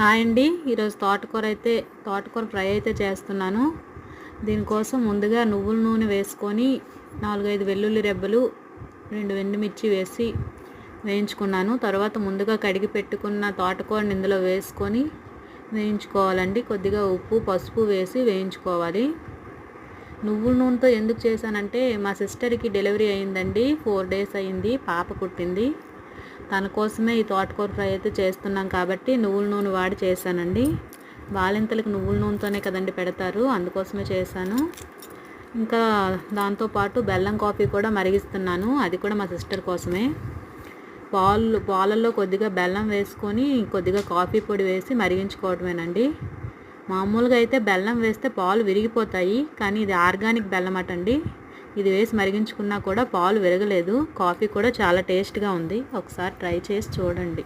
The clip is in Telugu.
హాయ్ అండి. ఈరోజు తోటకూర అయితే తోటకూర ఫ్రై అయితే చేస్తున్నాను. దీనికోసం ముందుగా నువ్వుల నూనె వేసుకొని నాలుగైదు వెల్లుల్లి రెబ్బలు రెండు ఎండుమిర్చి వేసి వేయించుకున్నాను. తర్వాత ముందుగా కడిగి పెట్టుకున్న తోటకూరని ఇందులో వేసుకొని వేయించుకోవాలండి. కొద్దిగా ఉప్పు పసుపు వేసి వేయించుకోవాలి. నువ్వుల నూనెతో ఎందుకు చేశానంటే మా సిస్టర్కి డెలివరీ అయిందండి. ఫోర్ డేస్ అయింది. పాప పుట్టింది. తన కోసమే ఈ తోటకూర ఫ్రై అయితే చేస్తున్నాం కాబట్టి నువ్వుల నూనె వాడి చేశానండి. బాలింతలకు నువ్వుల నూనెతోనే కదండి పెడతారు అందుకోసమే చేశాను. ఇంకా దాంతోపాటు బెల్లం కాఫీ కూడా మరిగిస్తున్నాను అది కూడా మా సిస్టర్ కోసమే. పాలు పాలల్లో కొద్దిగా బెల్లం వేసుకొని కొద్దిగా కాఫీ పొడి వేసి మరిగించుకోవడమేనండి మామూలుగా అయితే బెల్లం వేస్తే పాలు విరిగిపోతాయి కానీ ఇది ఆర్గానిక్ బెల్లం అటండి ఇది వేసి మరిగించుకున్నా కూడా పాలు విరగలేదు. కాఫీ కూడా చాలా టేస్ట్గా ఉంది. ఒకసారి ట్రై చేసి చూడండి.